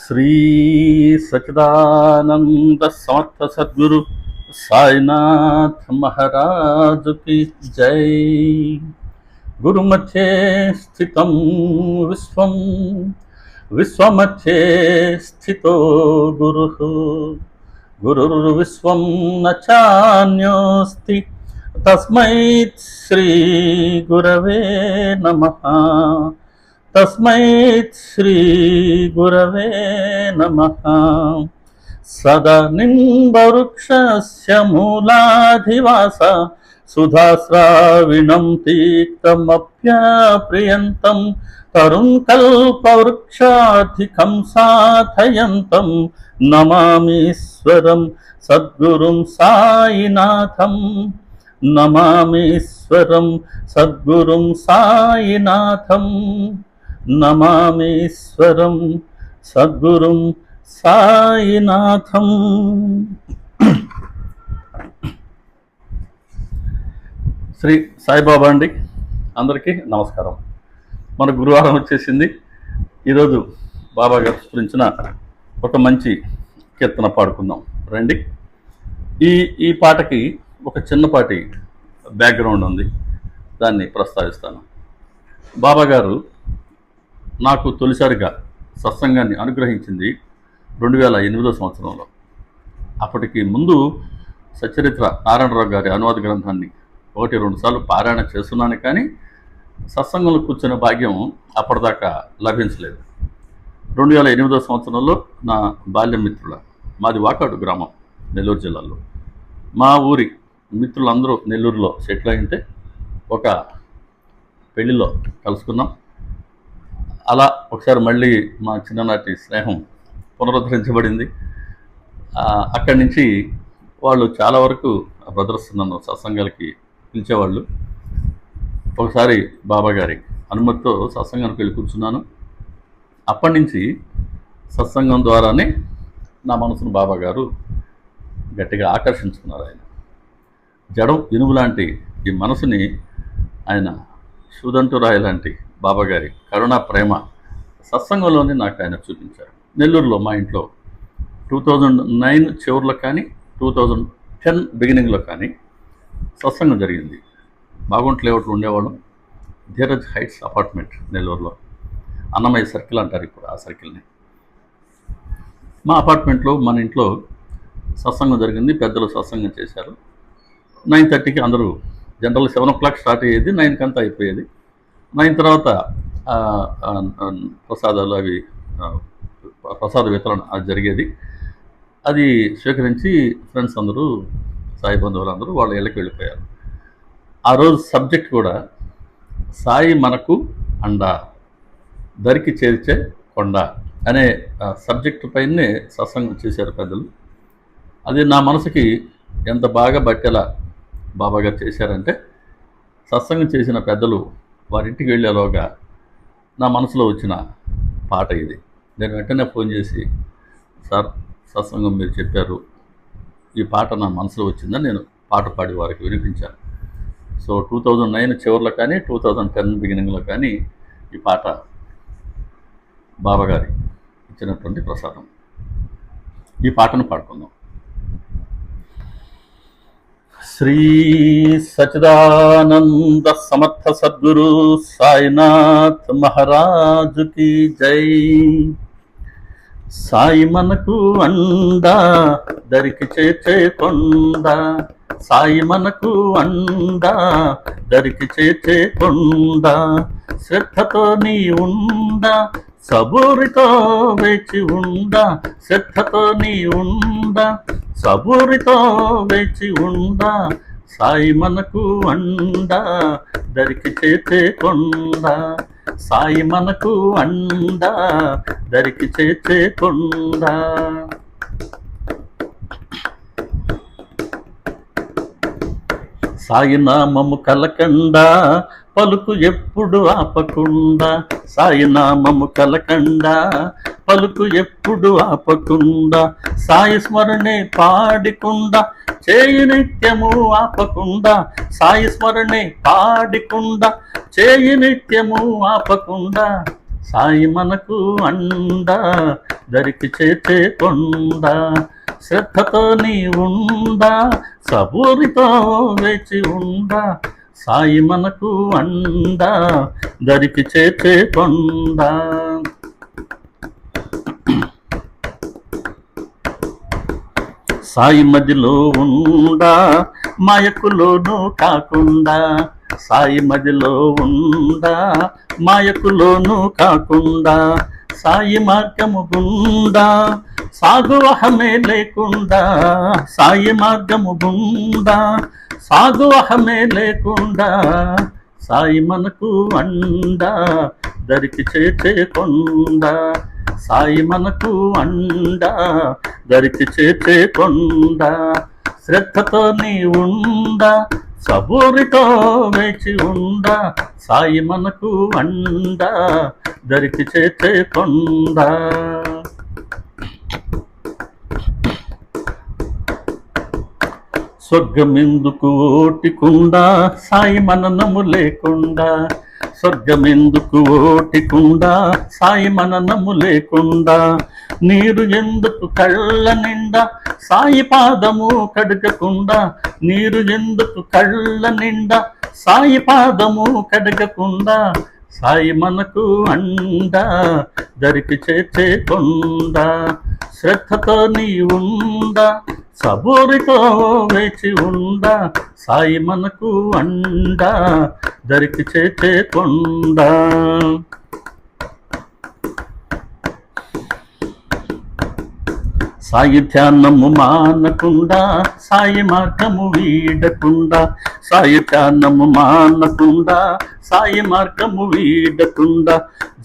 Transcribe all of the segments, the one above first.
శ్రీ సచిదానంద సమర్థ సద్గురు సాయినాథ్ మహారాజు కి జై. గురుమధ్యే స్థితం విశ్వం విశ్వమధ్యే స్థితో గురు గురుర్విశ్వం నచాన్యోస్తి తస్మై శ్రీ గురవే నమః. తస్మై శ్రీ గురవే నమ. సదా నింబవృక్షస్య మూలాధివాస సాధయంతం నమామీశ్వరం సద్గురుం సాయినాథం. నమామీశ్వరం సద్గురుం సాయినాథం. నమామీశ్వరం సద్గురుం సాయినాథం. శ్రీ సాయిబాబా అండి అందరికీ నమస్కారం. మన గురువారం వచ్చేసింది. ఈరోజు బాబా గారు స్ఫురించిన ఒక మంచి కీర్తన పాడుకుందాం. రండి. ఈ ఈ పాటకి ఒక చిన్నపాటి బ్యాక్గ్రౌండ్ ఉంది. దాన్ని ప్రస్తావిస్తాను. బాబా గారు నాకు తొలిసారిగా సత్సంగాన్ని అనుగ్రహించింది రెండు వేల ఎనిమిదో సంవత్సరంలో. అప్పటికి ముందు సచరిత్ర నారాయణరావు గారి అనువాద గ్రంథాన్ని ఒకటి రెండు సార్లు పారాయణ చేస్తున్నాను కానీ సత్సంగంలో కూర్చునే భాగ్యం అప్పటిదాకా లభించలేదు. రెండు వేల ఎనిమిదో సంవత్సరంలో నా బాల్య మిత్రుల మాది వాకాడు గ్రామం నెల్లూరు జిల్లాలో. మా ఊరి మిత్రులందరూ నెల్లూరులో సెటిల్ అయితే ఒక పెళ్ళిలో కలుసుకున్నాం. అలా ఒకసారి మళ్ళీ మా చిన్ననాటి స్నేహం పునరుద్ధరించబడింది. అక్కడి నుంచి వాళ్ళు చాలా వరకు బ్రదర్స్ నన్ను సత్సంగాలకి పిలిచేవాళ్ళు. ఒకసారి బాబా గారి అనుమతితో సత్సంగానికి వెళ్ళి కూర్చున్నాను. అప్పటి నుంచి సత్సంగం ద్వారానే నా మనసును బాబా గారు గట్టిగా ఆకర్షించుకున్నారు ఆయన. జడం ఇనుము లాంటి ఈ మనసుని ఆయన సుదంటురాయ లాంటి బాబా గారి ప్రేమ సత్సంగంలోనే నాకు ఆయన చూపించారు. నెల్లూరులో మా ఇంట్లో టూ థౌజండ్ నైన్ చివరిలో కానీ టూ థౌజండ్ టెన్ బిగినింగ్లో కానీ సత్సంగం జరిగింది. బాగుంట్ లేఅవుట్లో ఉండేవాళ్ళం. ధీరజ్ హైట్స్ అపార్ట్మెంట్ నెల్లూరులో. అన్నమయ్య సర్కిల్ అంటారు ఇప్పుడు ఆ సర్కిల్ని. మా అపార్ట్మెంట్లో మన ఇంట్లో సత్సంగం జరిగింది. పెద్దలు సత్సంగం చేశారు. నైన్ థర్టీకి అందరూ general seven o'clock start అయ్యేది. నైన్కి అంతా అయిపోయేది. నైన్ తర్వాత ప్రసాదాలు అవి ప్రసాద వితరణ అది జరిగేది. అది స్వీకరించి ఫ్రెండ్స్ అందరూ సాయి బంధువులు అందరూ వాళ్ళ ఇళ్ళకి వెళ్ళిపోయారు. ఆ రోజు సబ్జెక్ట్ కూడా సాయి మనకు అండ దరికి చేర్చే కొండ అనే ఆ, సబ్జెక్టు పైనే సత్సంగం చేశారు పెద్దలు. అది నా మనసుకి ఎంత బాగా బట్టేలా బాబా గారు చేశారంటే సత్సంగం చేసిన పెద్దలు వారింటికి వెళ్ళేలోగా నా మనసులో వచ్చిన పాట ఇది. నేను వెంటనే ఫోన్ చేసి సార్ సత్సంగం మీరు చెప్పారు. ఈ పాట నా మనసులో వచ్చిందని నేను పాట పాడి వారికి వినిపించాను. సో టూ థౌజండ్ నైన్ చివరిలో కానీ టూ థౌజండ్ టెన్ బిగినింగ్లో కానీ ఈ పాట బాబాగారి ఇచ్చినటువంటి ప్రసాదం. ఈ పాటను పాడుకుందాం. శ్రీ సచిదానంద సమర్థ సద్గురు సాయినాథ్ మహారాజుకి జై. సాయి మనకు అండా దరికి చేచే కొండ. సాయి మనకు అండ దరికి చేచే కొండ శ్రద్ధతో నీ ఉండ సబూరితో వేచి ఉండ శ్రద్ధతో నీ ఉండ సబూరితో వేచి ఉండ సాయి మనకు అండ దరికి చేచే కొండ సాయి మనకు అండ దరికి చేచే కొండ. సాయినామము కలకండా కలకండ పలుకు ఎప్పుడు ఆపకుండా. సాయినామము కలకండా పలుకు ఎప్పుడు ఆపకుండా. సాయి స్మరణే పాడికుండా చేయి నిత్యము ఆపకుండా. సాయి స్మరణే పాడికుండా చేయి నిత్యము ఆపకుండా. సాయి మనకు అండా దరికి చేచే కొండ. శ్రద్ధతో నీ ఉండా సబూరితో వేచి ఉండా సాయి మనకు అండ దరికి చేతే కొండ. సాయి మదిలో ఉండా మాయకులోనూ కాకుండా. సాయి మదిలో ఉండా మాయకులోనూ కాకుండా. సాయి మార్గము గుండా సాగు అహమే లేకుండా సాయి మార్గము గుండా. సాగు అహమే లేకుండా సాయి మనకు అండా దరికి చేతే కొండ. సాయి మనకు అండా దరికి చేతే కొండ. శ్రద్ధతో నీ ఉండా సబూరితో వేచి ఉందా సాయి మనకు అండా దరికి చేతే కొండ. స్వర్గమెందుకు ఓటికుండా సాయి మననము లేకుండా. స్వర్గమెందుకు ఓటికుండా సాయి మననము లేకుండా. నీరు ఎందుకు కళ్ళ నిండా సాయి పాదము కడగకుండా. నీరు ఎందుకు కళ్ళ నిండా సాయి పాదము కడగకుండా. సాయి మనకు అండా దరికి చేచే కొండ. శ్రద్ధతో నీ ఉండా. సబూరితో వేచి ఉండ సాయి మనకు అండా దరికి చేచే కొండ. సాయి ధ్యానము మానకుండా సాయి మార్గము వీడకుండా. సాయి ధ్యానము మానకుండా సాయి మార్గము వీడకుండా.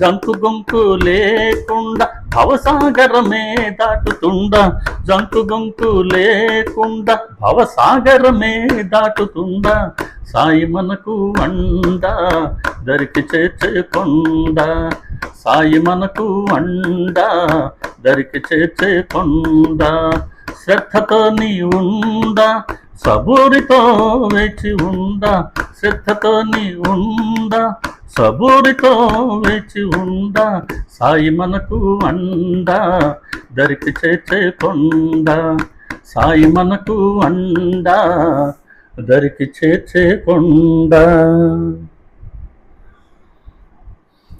జంతు గుంపు లేకుండా భవసాగరమే దాటుతుండా జంతు గుంపు లేకుండా భవసాగరమే దాటుతుండా సాయి మనకు అండా దరికి చేర్చేకొండ సాయి మనకు అండా దరికి చేర్చేకొండ శ్రద్ధతో నీ ఉండ సబూరితో వేచి ఉండ. శ్రద్ధతో నీ ఉండ సబూరితో వేచి ఉండ. సాయి మనకు అండా దరికి చేర్చే కొండ. సాయి మనకు అండా దరికి చేర్చేకుండా కొండ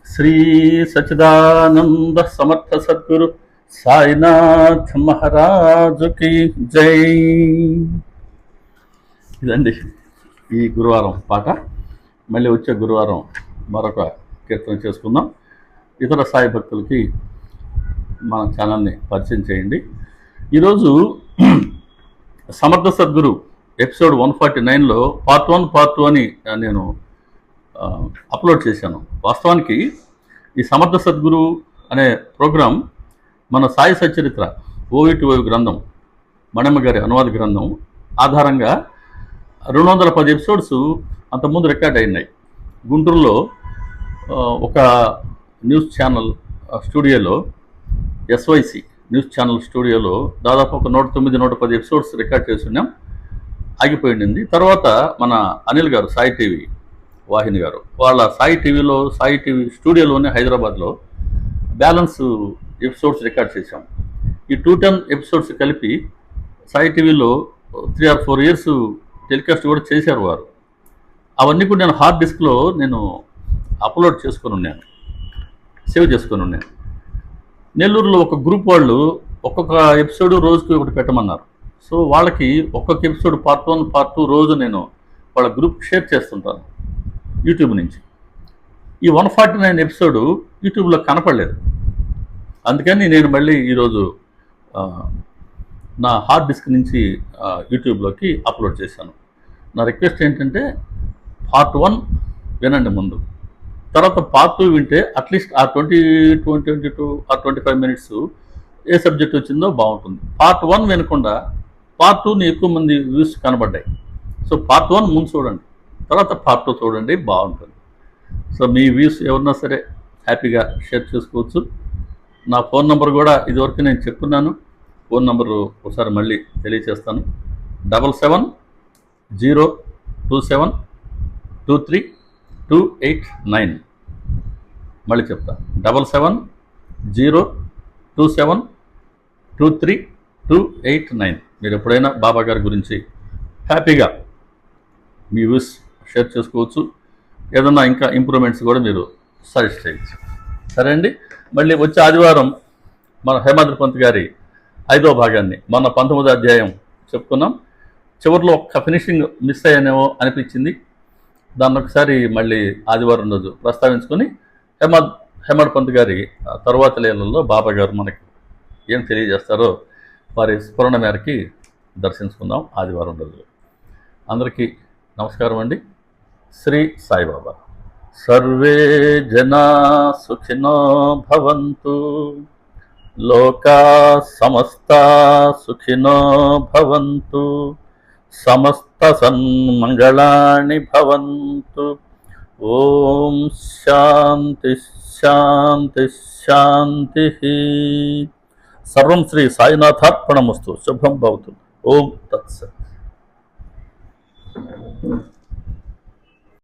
శ్రీ సచిదానంద సమర్థ సద్గురు సాయినాథ్ మహారాజుకి జై. ఇదండి ఈ గురువారం పాట. మళ్ళీ వచ్చే గురువారం మరొక కీర్తన చేసుకుందాం. ఇతర సాయి భక్తులకి మన ఛానల్ని పరిచయం చేయండి. ఈరోజు Samarth Sadguru episode one forty నైన్లో పార్ట్ వన్ పార్ట్ టూ అని నేను అప్లోడ్ చేశాను. వాస్తవానికి ఈ సమర్థ సద్గురు అనే ప్రోగ్రాం మన సాయి సచరిత్ర ఓవి టు ఓవి గ్రంథం మణమ్మ గారి అనువాద గ్రంథం ఆధారంగా రెండు వందల పది ఎపిసోడ్స్ అంతకుముందు రికార్డ్ అయినాయి. గుంటూరులో ఒక న్యూస్ ఛానల్ స్టూడియోలో ఎస్వైసి న్యూస్ ఛానల్ స్టూడియోలో దాదాపు ఒక నూట తొమ్మిది నూట పది ఎపిసోడ్స్ రికార్డ్ చేస్తున్నాం ఆగిపోయింది తర్వాత మన అనిల్ గారు సాయి టీవీ వాహిని గారు వాళ్ళ సాయి టీవీలో సాయి టీవీ స్టూడియోలోనే హైదరాబాద్లో బ్యాలెన్స్ ఎపిసోడ్స్ రికార్డ్ చేశాం. ఈ టూ టెన్ ఎపిసోడ్స్ కలిపి సాయి టీవీలో three or four years telecast కూడా చేశారు వారు. అవన్నీ కూడా నేను హార్డ్ డిస్క్లో నేను అప్లోడ్ చేసుకొని ఉన్నాను. సేవ్ చేసుకొని ఉన్నాను. నెల్లూరులో ఒక గ్రూప్ వాళ్ళు ఒక్కొక్క ఎపిసోడ్ రోజుకి ఒకటి పెట్టమన్నారు. సో వాళ్ళకి ఒక్కొక్క episode part one part two రోజు నేను వాళ్ళ గ్రూప్ షేర్ చేస్తుంటాను యూట్యూబ్ నుంచి. ఈ వన్ ఫార్టీ నైన్ ఎపిసోడ్ యూట్యూబ్లో కనపడలేదు. అందుకని నేను మళ్ళీ ఈరోజు నా హార్డ్ డిస్క్ నుంచి యూట్యూబ్లోకి అప్లోడ్ చేశాను. నా రిక్వెస్ట్ ఏంటంటే పార్ట్ వన్ వినండి ముందు. తర్వాత పార్ట్ టూ వింటే అట్లీస్ట్ ఆ ట్వంటీ ట్వంటీ ట్వంటీ టూ ఆ ట్వంటీ ఫైవ్ మినిట్స్ ఏ సబ్జెక్ట్ వచ్చిందో బాగుంటుంది. పార్ట్ వన్ వినకుండా పార్ట్ టూని ఎక్కువ మంది వ్యూస్ కనబడ్డాయి. సో పార్ట్ వన్ ముందు చూడండి. తర్వాత పార్ట్ టూ చూడండి బాగుంటుంది. సో మీ వ్యూస్ ఎవరన్నా సరే హ్యాపీగా షేర్ చేసుకోవచ్చు. నా ఫోన్ నంబర్ కూడా ఇదివరకు నేను చెప్తున్నాను ఫోన్ నంబరు ఒకసారి మళ్ళీ తెలియచేస్తాను. Double seven zero two seven two three two eight nine. మళ్ళీ చెప్తా. Double seven zero two seven two three two eight nine. మీరు ఎప్పుడైనా బాబా గారి గురించి హ్యాపీగా మీ వ్యూస్ షేర్ చేసుకోవచ్చు. ఏదన్నా ఇంకా ఇంప్రూవ్మెంట్స్ కూడా మీరు సజెస్ట్ చేయొచ్చు. సరే అండి మళ్ళీ వచ్చే ఆదివారం మన హేమాద్రి పంత్ గారి ఐదో భాగాన్ని మన పంతొమ్మిదో అధ్యాయం చెప్పుకున్నాం. చివరిలో ఒక్క ఫినిషింగ్ మిస్ అయ్యానేమో అనిపించింది. దాన్ని ఒకసారి మళ్ళీ ఆదివారం రోజు ప్రస్తావించుకొని హేమద్ హేమడ్ పంత్ గారి తర్వాత తరువాత బాబా గారు మనకి ఏం తెలియజేస్తారో వారి స్ఫురణ మేరకి దర్శించుకుందాం ఆదివారం రోజు అందరికీ నమస్కారం అండి. శ్రీ సాయిబాబా. సర్వే జనా సుఖినో భవంతు. లోకా సమస్త సుఖినో భవంతు. సమస్త సన్మంగళాని భవంతు. ఓం శాంతి శాంతి శాంతి. సర్వం శ్రీ సాయినాథార్పణమస్తు. శుభం భవతు. ఓం తత్సత్.